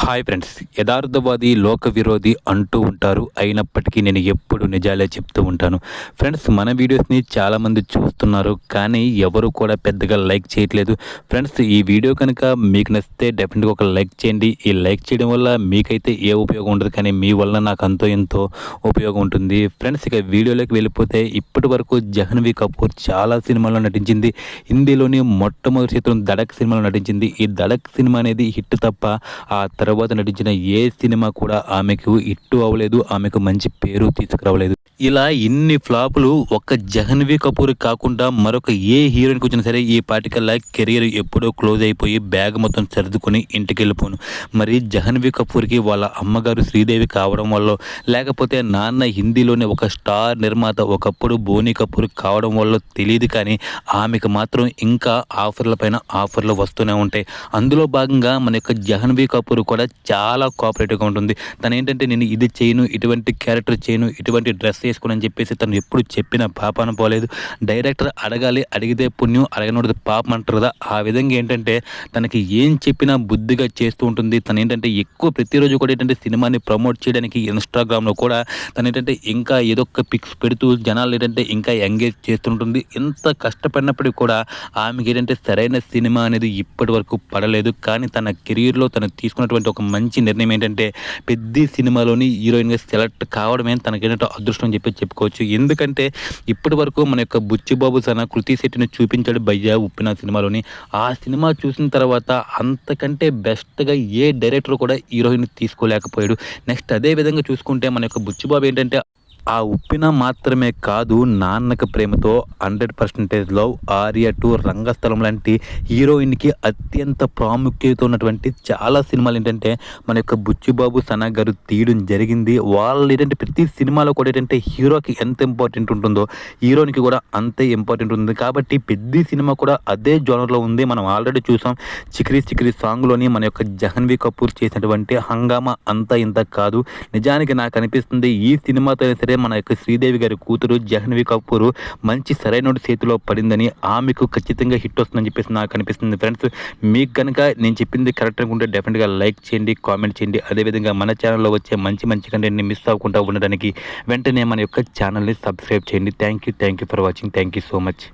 Hi friends Yatharthavadi లోక విరోధి అంటూ ఉంటారు. అయినప్పటికీ నేను ఎప్పుడు నిజాలే చెప్తూ ఉంటాను. ఫ్రెండ్స్ మన వీడియోస్ని చాలామంది చూస్తున్నారు కానీ ఎవరు కూడా పెద్దగా లైక్ చేయట్లేదు. ఫ్రెండ్స్ ఈ వీడియో కనుక మీకు నచ్చితే డెఫినెట్గా ఒక లైక్ చేయండి. ఈ లైక్ చేయడం వల్ల మీకైతే ఏ ఉపయోగం ఉండదు కానీ మీ వల్ల నాకు అంతో ఎంతో ఉపయోగం ఉంటుంది. ఫ్రెండ్స్ ఇక వీడియోలోకి వెళ్ళిపోతే ఇప్పటి వరకు జహ్నవి కపూర్ చాలా సినిమాల్లో నటించింది. హిందీలోని మొట్టమొదటి చిత్రం దడక్ సినిమాలో నటించింది. ఈ దడక్ సినిమా అనేది హిట్ తప్ప ఆ తర్వాత నటించిన ఏ సినిమా కూడా ఆమెకు ఇట్టు అవ్వలేదు ఆమెకు మంచి పేరు తీసుకురావలేదు. ఇలా ఇన్ని ఫ్లాపులు ఒక్క జహన్వీ కపూర్ కాకుండా మరొక ఏ హీరోయిన్కి వచ్చినా సరే ఈ పాటికల్లా కెరియర్ ఎప్పుడో క్లోజ్ అయిపోయి బ్యాగ్ మొత్తం సర్దుకొని ఇంటికి వెళ్ళిపోను మరి జహన్వీ కపూర్కి వాళ్ళ అమ్మగారు శ్రీదేవి కావడం వల్ల లేకపోతే నాన్న హిందీలోనే ఒక స్టార్ నిర్మాత ఒకప్పుడు బోనీ కపూర్ కావడం వల్ల తెలియదు కానీ ఆమెకు మాత్రం ఇంకా ఆఫర్ల పైన ఆఫర్లు వస్తూనే ఉంటాయి. అందులో భాగంగా మన యొక్క జహన్వీ కపూర్ కూడా చాలా కోఆపరేటివ్గా ఉంటుంది. తను ఏంటంటే నేను ఇది చేయను ఇటువంటి క్యారెక్టర్ చేయను ఇటువంటి డ్రెస్ వేసుకోను అని చెప్పేసి తను ఎప్పుడు చెప్పిన పాపాన పోలేదు డైరెక్టర్ అడగాలి అడిగితే పుణ్యం అడగనోడిది పాపం అంటారు కదా. ఆ విధంగా ఏంటంటే తనకి ఏం చెప్పినా బుద్ధిగా చేస్తూ ఉంటుంది. తను ఏంటంటే ఎక్కువ ప్రతిరోజు కూడా ఏంటంటే సినిమాని ప్రమోట్ చేయడానికి ఇన్స్టాగ్రామ్లో కూడా తను ఏంటంటే ఇంకా ఏదో ఒక పిక్స్ పెడుతూ జనాలు ఏంటంటే ఇంకా ఎంగేజ్ చేస్తుంటుంది ఎంత కష్టపడినప్పటికీ కూడా ఆమెకి ఏంటంటే సరైన సినిమా అనేది ఇప్పటి వరకు పడలేదు. కానీ తన కెరీర్లో తను తీసుకున్నటువంటి ఒక మంచి నిర్ణయం ఏంటంటే పెద్ద సినిమాలోని హీరోయిన్గా సెలెక్ట్ కావడమే తనకేంటంటే అదృష్టం చెప్పి చెప్పుకోవచ్చు. ఎందుకంటే ఇప్పటి వరకు మన యొక్క బుచ్చిబాబు సన కృతి శెట్టిని చూపించాడు భయ్యా ఉప్పిన సినిమాలోని. ఆ సినిమా చూసిన తర్వాత అంతకంటే బెస్ట్గా ఏ డైరెక్టర్ కూడా హీరోయిన్ తీసుకోలేకపోయాడు. నెక్స్ట్ అదే విధంగా చూసుకుంటే మన యొక్క బుచ్చిబాబు ఏంటంటే ఆ ఉప్పిన మాత్రమే కాదు Nannaku Prematho hundred percentage love Arya to Rangasthalam లాంటి హీరోయిన్కి అత్యంత ప్రాముఖ్యత ఉన్నటువంటి చాలా సినిమాలు ఏంటంటే మన యొక్క బుచ్చిబాబు సనా గారు తీయడం జరిగింది. వాళ్ళు ఏంటంటే ప్రతి సినిమాలో కూడా ఏంటంటే హీరోకి ఎంత ఇంపార్టెంట్ ఉంటుందో హీరోయిన్కి కూడా అంతే ఇంపార్టెంట్ ఉంది కాబట్టి పెద్ద సినిమా కూడా అదే జోనర్లో ఉంది. మనం ఆల్రెడీ చూసాం చిక్రీ చిక్రీ సాంగ్లోని మన యొక్క జహన్వీ కపూర్ చేసినటువంటి హంగామా అంతా ఇంత కాదు. నిజానికి నాకు అనిపిస్తుంది ఈ సినిమాతో సరే మన యొక్క శ్రీదేవి గారి కూతురు జహ్నవి కపూర్ మంచి సరైన చేతిలో పడిందని ఆమెకు ఖచ్చితంగా హిట్ వస్తుందని చెప్పేసి నాకు అనిపిస్తుంది. ఫ్రెండ్స్ మీకు కనుక నేను చెప్పింది కరెక్ట్ అనుకుంటే డెఫినెట్గా లైక్ చేయండి కామెంట్ చేయండి. అదేవిధంగా మన ఛానల్లో వచ్చే మంచి మంచి కంటెంట్ని మిస్ అవ్వకుండా ఉండడానికి వెంటనే మన యొక్క ఛానల్ని సబ్స్క్రైబ్ చేయండి. Thank you thank you for watching. Thank you so much.